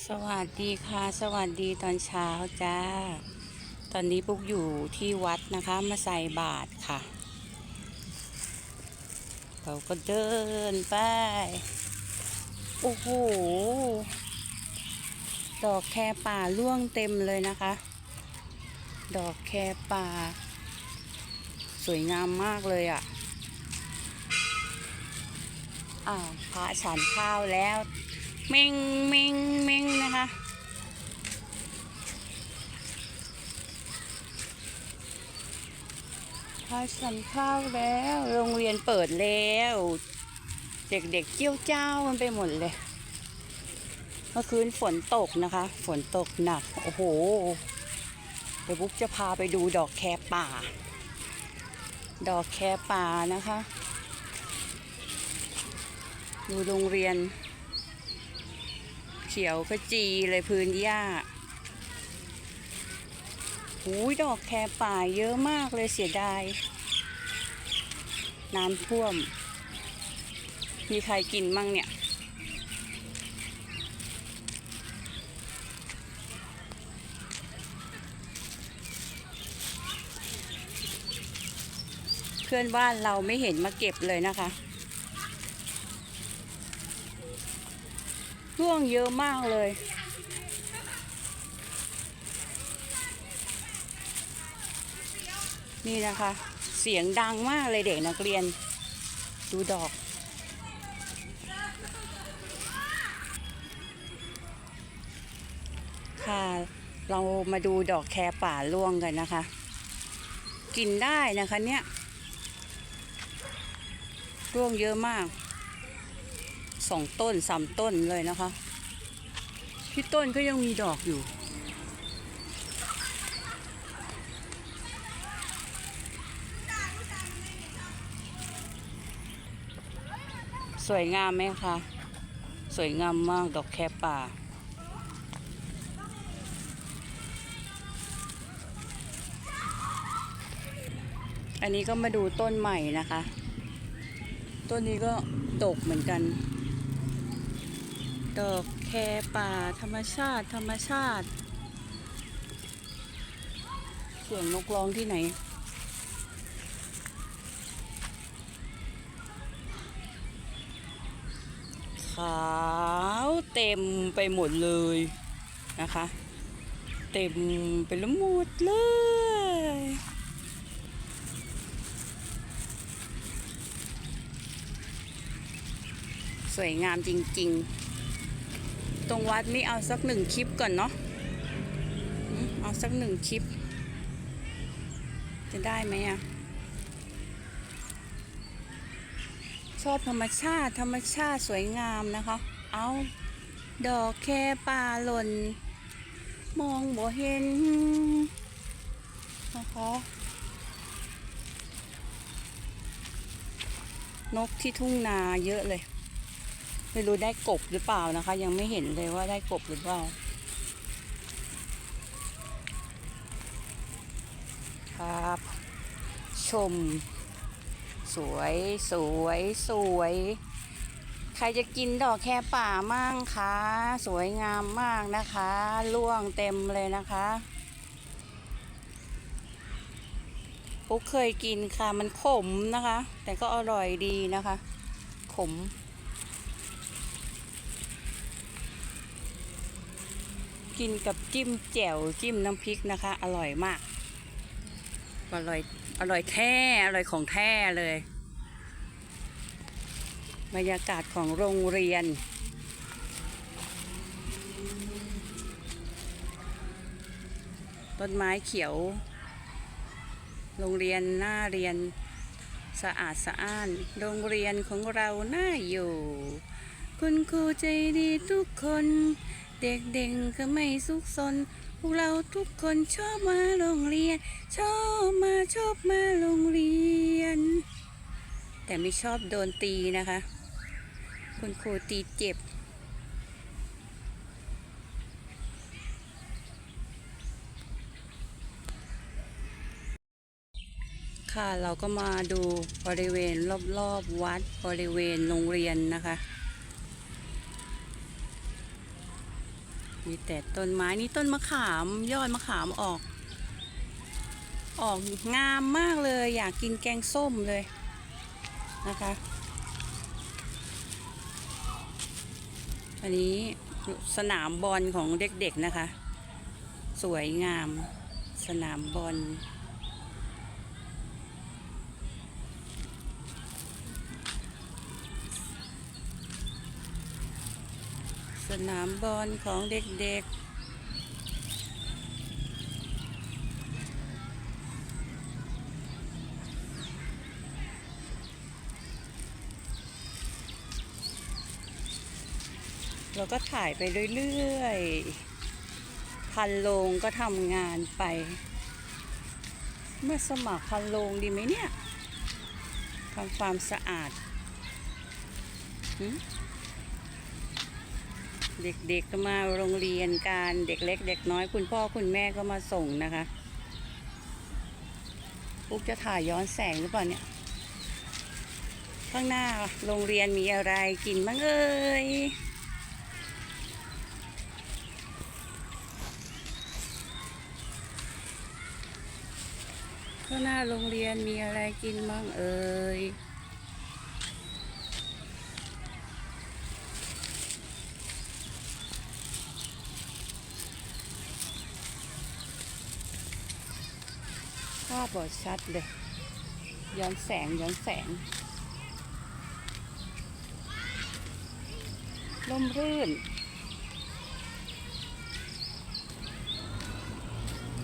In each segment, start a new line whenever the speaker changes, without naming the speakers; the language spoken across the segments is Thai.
สวัสดีค่ะ สวัสดีตอนเช้าจ้า ตอนนี้ปุ๊กอยู่ที่วัดนะคะ มาใส่บาตรค่ะ เราก็เดินไป โอ้โห ดอกแคป่าร่วงเต็มเลยนะคะ ดอกแคป่า สวยงามมากเลยอะ่ะอ้าวพระฉันข้าวแล้ว เม่งเม่งเม่งนะคะ พาฉันข้าวแล้ว โรงเรียนเปิดแล้ว เด็กๆเกี้ยวเจ้ามันไปหมดเลย เมื่อคืนฝนตกนะคะ ฝนตกหนัก โอ้โห เดี๋ยวบุ๊กจะพาไปดูดอกแคป่า ดอกแคป่านะคะ ดูโรงเรียน เขียวขจีเลยพื้นหญ้าหูยดอกแคป่าเยอะมากเลยเสียดาย น้ำท่วม มีใครกินมั่งเนี่ย เพื่อนบ้านเราไม่เห็นมาเก็บเลยนะคะ ร่วงเยอะมากเลย นี่นะคะ เสียงดังมากเลยเด็กนักเรียน ดูดอก ค่ะ เรามาดูดอกแคป่าร่วงกันนะคะ กินได้นะคะเนี่ยร่วงเยอะมาก สองต้นสามต้นเลยนะคะ ที่ต้นก็ยังมีดอกอยู่ สวยงามไหมคะ สวยงามมากดอกแคป่าอันนี้ก็มาดูต้นใหม่นะคะ ต้นนี้ก็ดกเหมือนกัน ดอกแคป่าธรรมชาติ ธรรมชาติ เสียงนกร้องที่ไหน ขาวเต็มไปหมดเลยนะคะ เต็มไปแล้วหมดเลยสวยงามจริง ๆ ตรงวัดนี่เอาสักหนึ่งคลิปก่อนเนาะเอาสักหนึ่งคลิป จะได้ไหมอะชอบธรรมชาติธรรมชาติสวยงามนะคะ เอาดอกแค่ป่าหล่น มองบ่เห็นนะคะนกที่ทุ่งนาเยอะเลย ไม่รู้ได้กบหรือเปล่านะคะ ยังไม่เห็นเลยว่าได้กบหรือเปล่าครับ ชม สวยสวยสวย ใครจะกินดอกแค่ป่ามั่งคะ สวยงามมากนะคะร่วงเต็มเลยนะคะปุ๊กเคยกินค่ะ มันขมนะคะ แต่ก็อร่อยดีนะคะ ขม กินกับจิ้มแจ่วจิ้มน้ำพริกนะคะ อร่อยมาก อร่อยอร่อยแท้อร่อยของแท้เลย บรรยากาศของโรงเรียน ต้นไม้เขียว โรงเรียนหน้าเรียนสะอาดสะอ้าน โรงเรียนของเราน่าอยู่ คุณครูใจดีทุกคน เด็กๆก็ไม่สุขสน พวกเราทุกคนชอบมาโรงเรียน ชอบมาชอบมาโรงเรียน แต่ไม่ชอบโดนตีนะคะ คุณครูตีเจ็บ ค่ะเราก็มาดูบริเวณรอบๆวัดบริเวณโรงเรียนนะคะ มีแต่ต้นไม้นี่ต้นมะขามยอดมะขามออก ออกงามมากเลยอยากกินแกงส้มเลยนะคะ อันนี้สนามบอลของเด็กๆนะคะ สวยงามสนามบอล สนามบอลของเด็กๆ เราก็ถ่ายไปเรื่อยๆ พันโลงก็ทำงานไป เมื่อสมัครพันโลงดีไหมเนี่ยทำความสะอาดหึ เด็กๆก็มาโรงเรียนการเด็กเล็ก เด็กน้อยคุณพ่อคุณแม่ก็มาส่งนะคะปุ๊กจะถ่ายย้อนแสงหรือเปล่าเนี่ย ข้างหน้าโรงเรียนมีอะไรกินบ้างเอ่ยข้างหน้าโรงเรียนมีอะไรกินบ้างเอ่ยาพบอดชัดเลย ย้อนแสง ย้อนแสง ลมรื่น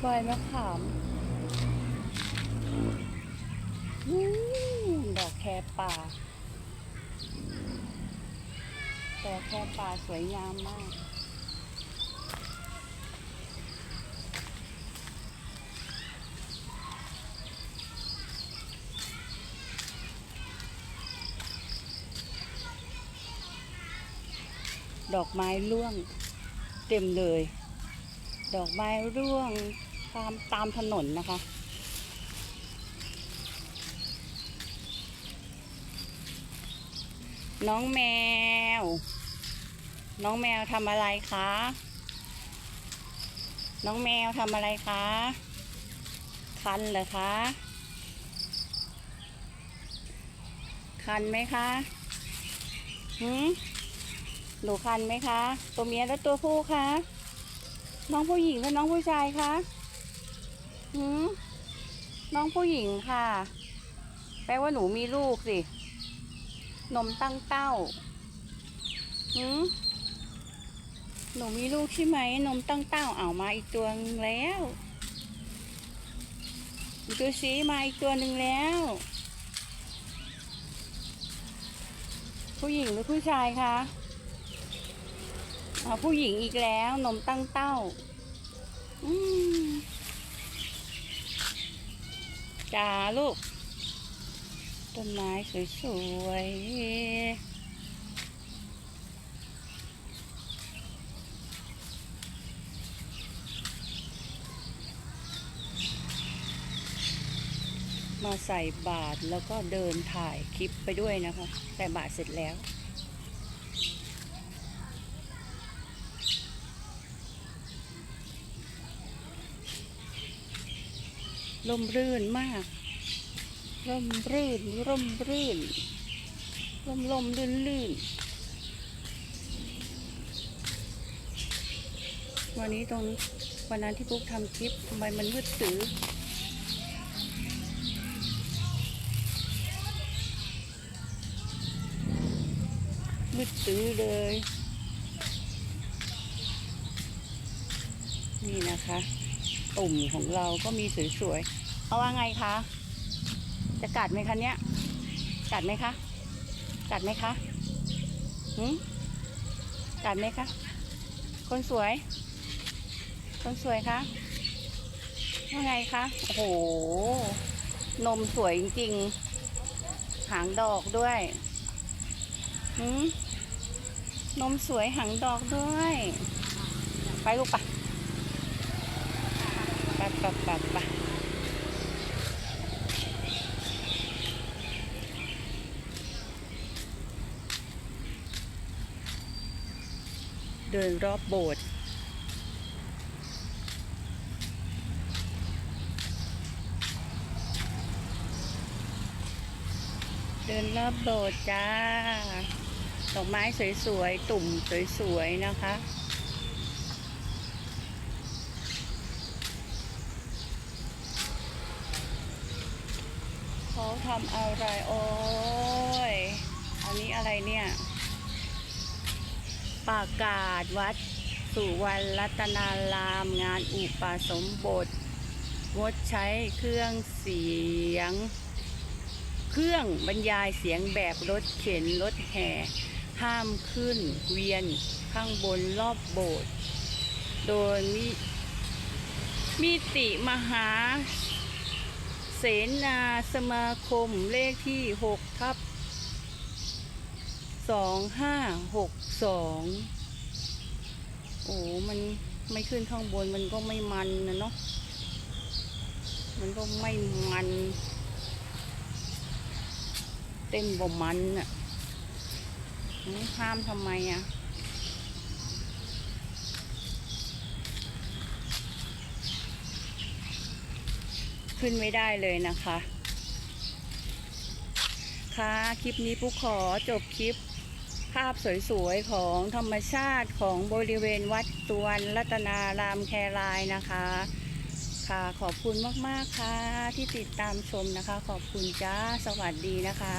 ใบมะขามอืมดอกแคป่า ดอกแคป่าสวยงามมาก ดอกไม้ร่วงเต็มเลย ดอกไม้ร่วงตามตามถนนนะคะ น้องแมว น้องแมวทำอะไรคะ น้องแมวทำอะไรคะ คันเหรอคะ คันไหมคะหืม หนูคันไหมคะ ตัวเมียและตัวผู้คะ น้องผู้หญิงและน้องผู้ชายคะหืมน้องผู้หญิงค่ะ แปลว่าหนูมีลูกสิ นมตั้งเต้าหืมหนูมีลูกใช่ไหม นมตั้งเต้าเอามาอีกตัวนึงแล้วดูสิมาอีกตัวหนึ่งแล้ว ผู้หญิงหรือผู้ชายคะ เอาผู้หญิงอีกแล้วนมตั้งเต้าจ้าลูก ต้นไม้สวยๆมาใส่บาทแล้วก็เดินถ่ายคลิปไปด้วยนะคะ ใส่บาทเสร็จแล้ว ร่มรื่นมาก ร่มรื่น ร่มรื่น ร่มลมลื่นลื่น วันนี้ตรงวันนั้นที่ปุ๊กทำคลิปทำไมมันมืดตื้อมืดตื้อเลย นี่นะคะ ตุ่มของเราก็มีสวยๆ เอาว่าไงคะ จะกัดไหมคะเนี่ยกัดไหมคะ กัดไหมคะหืมกัดไหมคะ คนสวย คนสวยคะว่าไงคะ โอ้โห นมสวยจริงๆ หางดอกด้วยหืมนมสวยหางดอกด้วย ไปลูกปะ ปะปะปเดินรอบโบสถ์เดินรอบโบสถ์จ้า ดอกไม้สวยๆ ตุ่มสวยๆ นะคะำอะไร โอ้ย อันนี้อะไรเนี่ย ประกาศวัดสุวรรณรัตนารามงานอุปสมบท งดใช้เครื่องเสียง เครื่องบรรยายเสียงแบบรถเข็นรถแห่ ห้ามขึ้นเวียนข้างบนรอบโบสถ์โดยมิมิติมหา เสนาสมาคมเลขที่6ทับ2562โอ้มันไม่ขึ้นข้างบนมันก็ไม่มันนะเนาะมันก็ไม่มัน เต้นบ่มันอะห้ามทำไมอะ ขึ้นไม่ได้เลยนะคะ ค่ะคลิปนี้ปุ๊ขอจบคลิปภาพสวยๆ ของธรรมชาติของบริเวณวัดตวนรัตนารามแครายนะคะ ค่ะขอบคุณมากๆค่ะที่ติดตามชมนะคะ ขอบคุณจ้าสวัสดีนะคะ